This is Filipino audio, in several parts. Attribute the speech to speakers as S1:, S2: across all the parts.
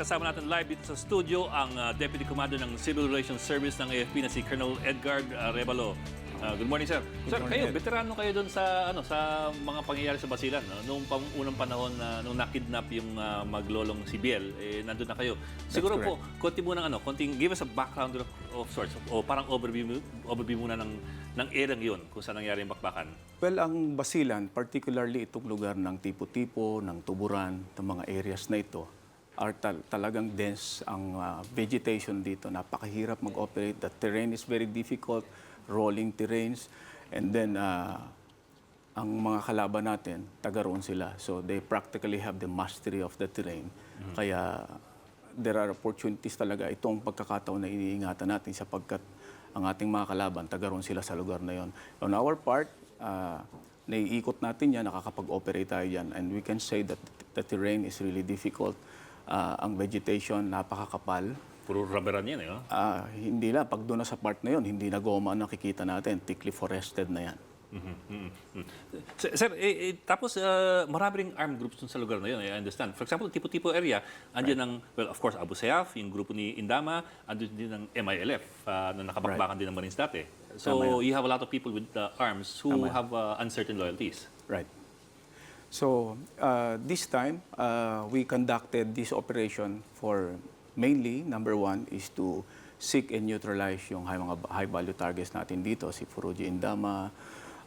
S1: kasama natin live dito sa studio ang uh, Deputy Commander ng Civil Relations Service ng AFP na si Colonel Edgar uh, Rebalo. Uh, good morning, sir. sir,
S2: morning,
S1: kayo,
S2: Ed.
S1: veterano kayo doon sa ano sa mga pangyayari sa Basilan. No? Noong pang, unang panahon na nung nakidnap yung uh, maglolong si Biel, eh, nandun na kayo. Siguro po, konti muna ano, konting give us a background of, of sorts, o parang overview, overview muna ng, ng erang yun kung saan nangyari yung bakbakan.
S2: Well, ang Basilan, particularly itong lugar ng Tipo-Tipo, ng Tuburan, ng mga areas na ito, are tal- talagang dense ang ah, vegetation dito. Napakahirap mag-operate. The terrain is very difficult, rolling terrains. And then, ah, ang mga kalaban natin, taga roon sila. So they practically have the mastery of the terrain. Kaya there are opportunities talaga. Ito ang pagkakataon na iniingatan natin sapagkat ang ating mga kalaban, taga roon sila sa lugar na yon. On our part, uh, naiikot natin yan, nakakapag-operate tayo yan. And we can say that the terrain is really difficult. Ah, ang vegetation, napakakapal.
S1: Puro rubberan yan eh. Oh?
S2: Ah, hindi na, pag doon na sa part na yon, hindi na goma ang nakikita natin. Thickly forested na yan.
S1: Mhm, mhm, mhm. Sir, sir, eh, eh, tapos uh, marami ring armed groups dun sa lugar na yun, I understand. For example, tipo-tipo area, andyan ang, well, of course, Abu Sayyaf, yung grupo ni Indama, andyan din ang MILF uh, na nakabakbakan din ng Marines dati. So, you have a lot of people with uh, arms who
S2: Tama
S1: have uh, uncertain loyalties.
S2: Right. So, uh, this time, uh, we conducted this operation for mainly, number one, is to seek and neutralize yung high, mga high-value targets natin dito, si Furuji Indama,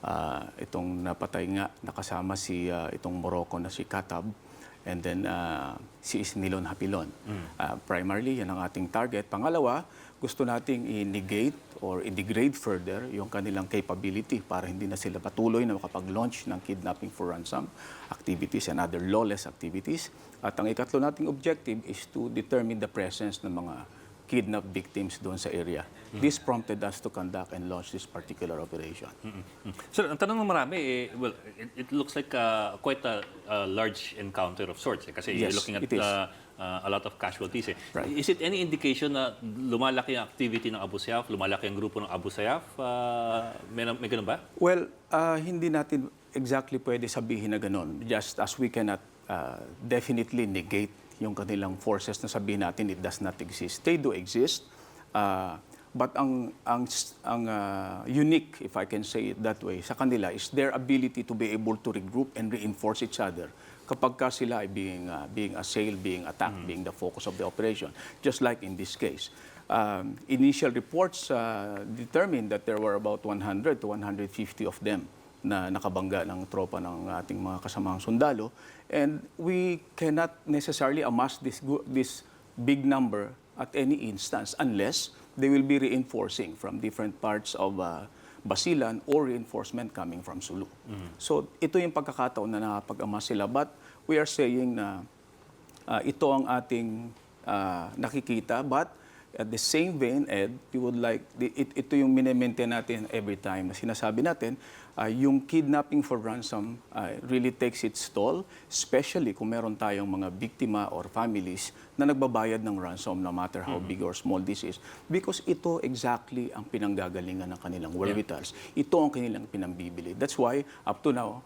S2: uh, itong napatay nga, nakasama si uh, itong Morocco na si Katab, and then uh, si Isnilon Hapilon. Uh, primarily, yan ang ating target. Pangalawa, gusto nating i-negate or i-degrade further yung kanilang capability para hindi na sila patuloy na makapag-launch ng kidnapping for ransom activities and other lawless activities. At ang ikatlo nating objective is to determine the presence ng mga kidnapped victims doon sa area. This prompted us to conduct and launch this particular operation.
S1: Mm. Sir, ang tanong ng marami, eh, well, it, it looks like uh, quite a, a large encounter of sorts. Eh, kasi you're
S2: Yes,
S1: looking at uh, uh, a lot of casualties. Eh.
S2: Right.
S1: Is it any indication na lumalaki ang activity ng Abu Sayyaf, lumalaki ang grupo ng Abu Sayyaf? Uh, may, may ganun ba?
S2: Well, ah, hindi natin exactly pwede sabihin na ganun. Just as we cannot ah, definitely negate yung kanilang forces na sabihin natin it does not exist. They do exist. Ah, but ang ang ang ah, unique if I can say it that way sa kanila is their ability to be able to regroup and reinforce each other kapag ka sila ay being ah, being assailed, being attacked, being the focus of the operation. Just like in this case. Um, initial reports uh, determined that there were about 100 to 150 of them na nakabangga ng tropa ng ating mga kasamang sundalo. And we cannot necessarily amass this, this big number at any instance unless they will be reinforcing from different parts of uh, Basilan or reinforcement coming from Sulu. So ito yung pagkakataon na nakapag-amass sila. But we are saying na Ah, ito ang ating ah, nakikita. But at the same vein, Ed, we would like, it, ito yung minimaintain natin every time na sinasabi natin, ah, yung kidnapping for ransom ah, really takes its toll, especially kung meron tayong mga biktima or families na nagbabayad ng ransom no matter how big or small this is. Because ito exactly ang pinanggagalingan ng kanilang wherewithals. Ito ang kanilang pinambibili. That's why, up to now,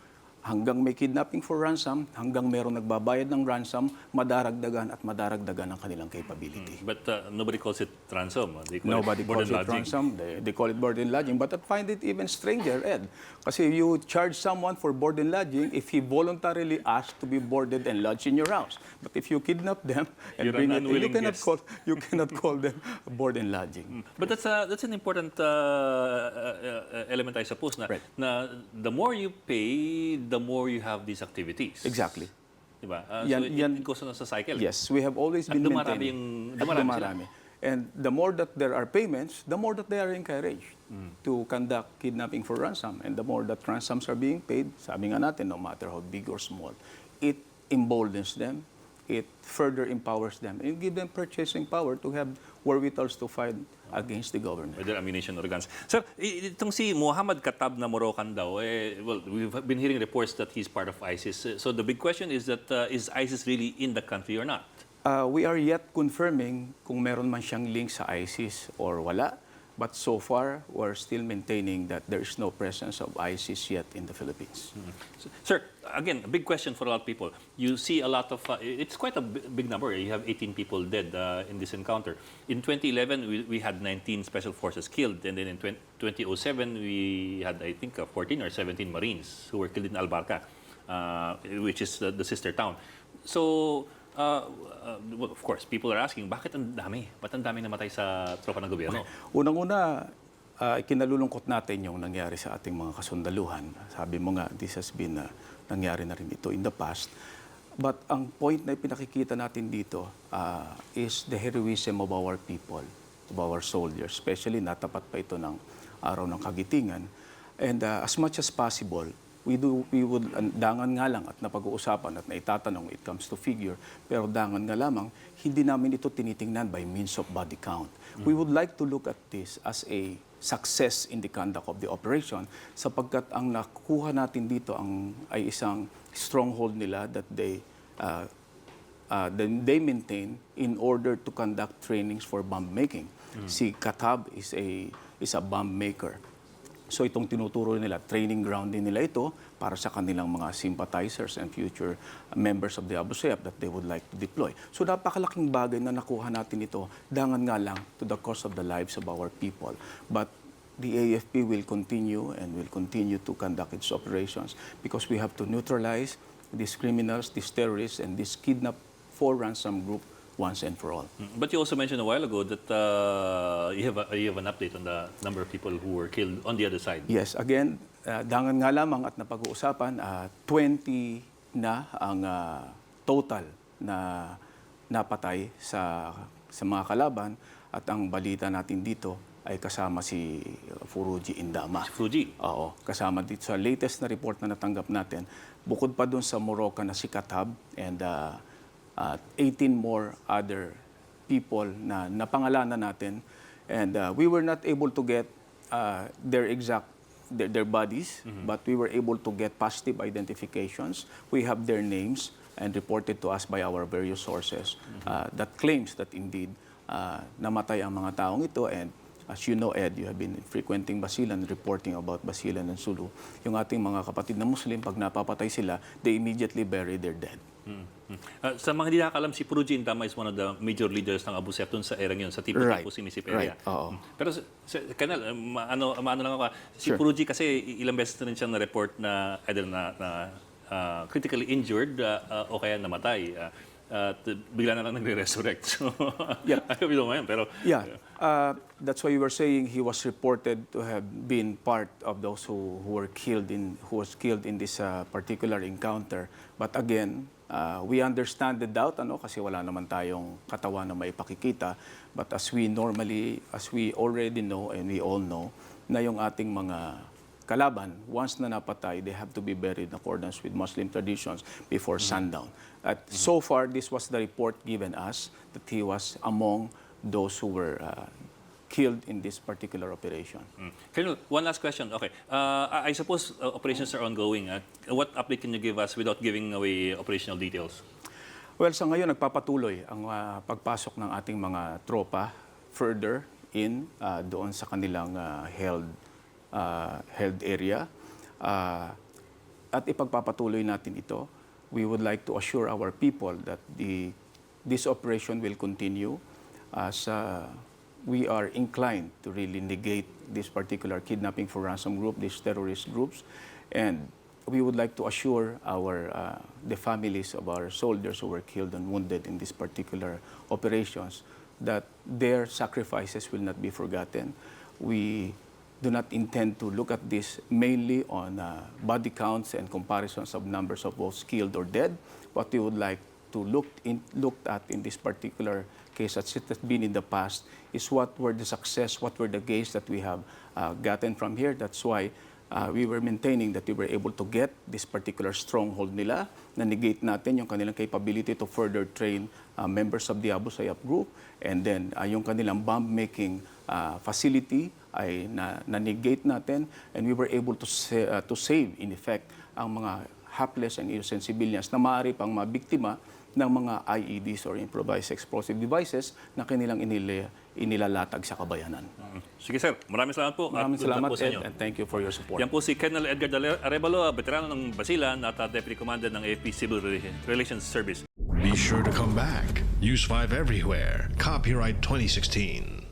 S2: hanggang may kidnapping for ransom, hanggang merong nagbabayad ng ransom, madaragdagan at madaragdagan ang kanilang capability.
S1: But uh, nobody calls it ransom. They call
S2: Nobody
S1: it
S2: calls it
S1: lodging.
S2: ransom. They, they call it board and lodging. But I find it even stranger, Ed. Kasi you charge someone for board and lodging if he voluntarily asked to be boarded and lodged in your house. But if you kidnap them and
S1: You're
S2: bring
S1: an
S2: it, you cannot
S1: guest.
S2: call you cannot call them board and lodging.
S1: But that's a, that's an important uh, uh, uh, element, I suppose, na,
S2: Right.
S1: na the more you pay, the more you have these activities.
S2: Exactly.
S1: Diba? Uh,
S2: Yan-
S1: so it,
S2: yan-
S1: it goes on sa cycle.
S2: Yes, we have always
S1: At
S2: been maintaining.
S1: yung-
S2: At
S1: dumarami
S2: dumarami. And the more that there are payments, the more that they are encouraged to conduct kidnapping for ransom. And the more that ransoms are being paid, sabi nga natin, no matter how big or small, it emboldens them, it further empowers them, and give them purchasing power to have wherewithals to fight against the government.
S1: Whether ammunition or guns. Sir, itong si Muhammad Katab na Moroccan daw, eh, well, we've been hearing reports that he's part of ISIS. So the big question is that uh, is ISIS really in the country or not?
S2: Uh, we are yet confirming kung meron man siyang link sa ISIS or wala. But so far, we're still maintaining that there is no presence of ISIS yet in the Philippines.
S1: So- Sir, again, a big question for a lot of people. You see a lot of, uh, it's quite a bi- big number. You have 18 people dead uh, in this encounter. In 2011, we, we had 19 special forces killed. And then in 20, 2007, we had, I think, uh, 14 or 17 Marines who were killed in Albarca, uh, which is the, the sister town. So, uh, uh, well, of course, people are asking, bakit ang dami? Ba't ang dami namatay sa tropa ng gobyerno?
S2: Unang-una, uh, ikinalulungkot natin yung nangyari sa ating mga kasundaluhan. Sabi mo nga, this has been, uh, nangyari na rin ito in the past. But ang point na pinakikita natin dito uh, is the heroism of our people, of our soldiers, especially natapat pa ito ng araw ng kagitingan. And uh, as much as possible, we do we would ang dangan nga lang at napag-uusapan at naitatanong it comes to figure pero dangan nga lamang hindi namin ito tinitingnan by means of body count we would like to look at this as a success in the conduct of the operation sapagkat ang nakuha natin dito ang ay isang stronghold nila that they uh, uh, then they maintain in order to conduct trainings for bomb making. Si Katab is a is a bomb maker. So itong tinuturo nila, training ground din nila ito para sa kanilang mga sympathizers and future members of the Abu Sayyaf that they would like to deploy. So napakalaking bagay na nakuha natin ito, dangan nga lang to the cost of the lives of our people. But the AFP will continue and will continue to conduct its operations because we have to neutralize these criminals, these terrorists, and this kidnap for ransom group once and for all.
S1: Mm. But you also mentioned a while ago that uh, you, have a, you have an update on the number of people who were killed on the other side.
S2: Yes, again, uh, dangan nga lamang at napag-uusapan, uh, 20 na ang uh, total na napatay sa sa mga kalaban at ang balita natin dito ay kasama si Furuji Indama.
S1: Fuji.
S2: Oo, kasama dito sa latest na report na natanggap natin. Bukod pa dun sa Morocco na si Katab and uh, uh, 18 more other people na napangalanan natin. And uh, we were not able to get uh, their exact their, their bodies, but we were able to get positive identifications. We have their names and reported to us by our various sources uh, that claims that indeed uh, namatay ang mga taong ito and As you know, Ed, you have been frequenting Basilan, reporting about Basilan and Sulu. Yung ating mga kapatid na Muslim, pag napapatay sila, they immediately bury their dead.
S1: Mm. Mm. Uh, sa mga hindi nakakalam, si Puruji Indama is one of the major leaders ng Abu Sayyaf sa erang yun, sa tipo
S2: Right.
S1: tipo si Mississippi area.
S2: Right, oo.
S1: Mm. Pero, sa, sa, Kanal, uh, ma- ano, maano lang ako, ah, si
S2: Sure.
S1: Puruji kasi ilang beses na rin siyang na-report na either na, na uh, critically injured uh, uh, o kaya namatay. Uh, at bigla na lang nagre-resurrect. So,
S2: Yep.
S1: I hope you don't mind, pero...
S2: Yeah, uh, that's why you were saying he was reported to have been part of those who, who were killed in who was killed in this uh, particular encounter. But again, uh, we understand the doubt, ano, kasi wala naman tayong katawan na may pakikita. But as we normally, as we already know and we all know, na yung ating mga kalaban, once na napatay, they have to be buried in accordance with Muslim traditions before sundown. At so far, this was the report given us that he was among those who were uh, killed in this particular operation.
S1: Mm. Colonel, one last question. Okay. Uh, I suppose uh, operations are ongoing. Uh, what update can you give us without giving away operational details?
S2: Well, sa ngayon, nagpapatuloy ang uh, pagpasok ng ating mga tropa further in uh, doon sa kanilang uh, held, uh, held area. Uh, at ipagpapatuloy natin ito. We would like to assure our people that the, this operation will continue as uh, we are inclined to really negate this particular kidnapping for ransom group, these terrorist groups, and we would like to assure our uh, the families of our soldiers who were killed and wounded in these particular operations that their sacrifices will not be forgotten. We do not intend to look at this mainly on uh, body counts and comparisons of numbers of those killed or dead. What we would like to look in, looked at in this particular case as it has been in the past is what were the success, what were the gains that we have uh, gotten from here. That's why uh, we were maintaining that we were able to get this particular stronghold nila, na negate natin yung kanilang capability to further train uh, members of the Abu Sayyaf group, and then uh, yung kanilang bomb-making uh, facility ay na, na-negate natin, and we were able to, sa- uh, to save, in effect, ang mga hapless and innocent civilians na maaari pang mabiktima ng mga IEDs or improvised explosive devices na kanilang inili, inilalatag sa kabayanan.
S1: Sige sir, maraming salamat po. at
S2: Maraming salamat
S1: po sa
S2: Ed,
S1: inyo.
S2: and thank you for your support.
S1: Yan po si Colonel Edgar Arevalo, veterano ng Basilan at uh, Deputy Commander ng AFP Civil Rela- Relations Service.
S3: Be sure to come back. Use 5 everywhere. Copyright 2016.